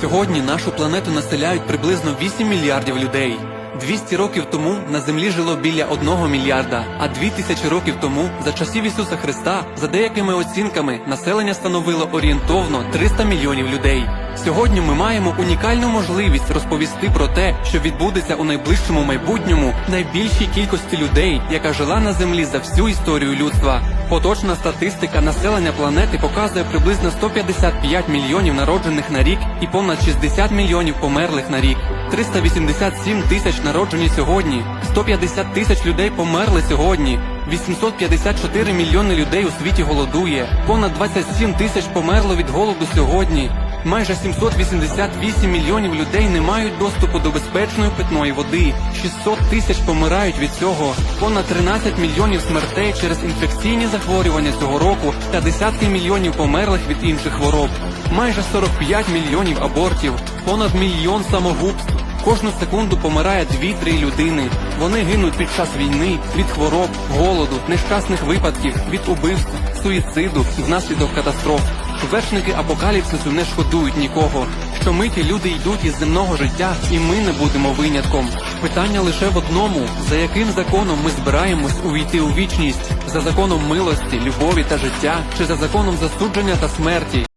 Сьогодні нашу планету населяють приблизно 8 мільярдів людей. 200 років тому на землі жило біля 1 мільярда, а 2000 років тому, за часів Ісуса Христа, за деякими оцінками, населення становило орієнтовно 300 мільйонів людей. Сьогодні ми маємо унікальну можливість розповісти про те, що відбудеться у найближчому майбутньому найбільшій кількості людей, яка жила на землі за всю історію людства. Поточна статистика населення планети показує приблизно 155 мільйонів народжених на рік і понад 60 мільйонів померлих на рік. 387 тисяч народжені сьогодні, 150 тисяч людей померли сьогодні. 854 мільйони людей у світі голодує, понад 27 тисяч померло від голоду сьогодні. Майже 788 мільйонів людей не мають доступу до безпечної питної води. 600 тисяч помирають від цього. Понад 13 мільйонів смертей через інфекційні захворювання цього року та десятки мільйонів померлих від інших хвороб. Майже 45 мільйонів абортів, понад мільйон самогубств. Кожну секунду помирає 2-3 людини. Вони гинуть під час війни, від хвороб, голоду, нещасних випадків, від убивств, суїциду внаслідок катастроф. Вершники апокаліпсису не шкодують нікого. що миті люди йдуть із земного життя, і ми не будемо винятком. Питання лише в одному: за яким законом ми збираємось увійти у вічність? За законом милості, любові та життя, чи за законом засудження та смерті?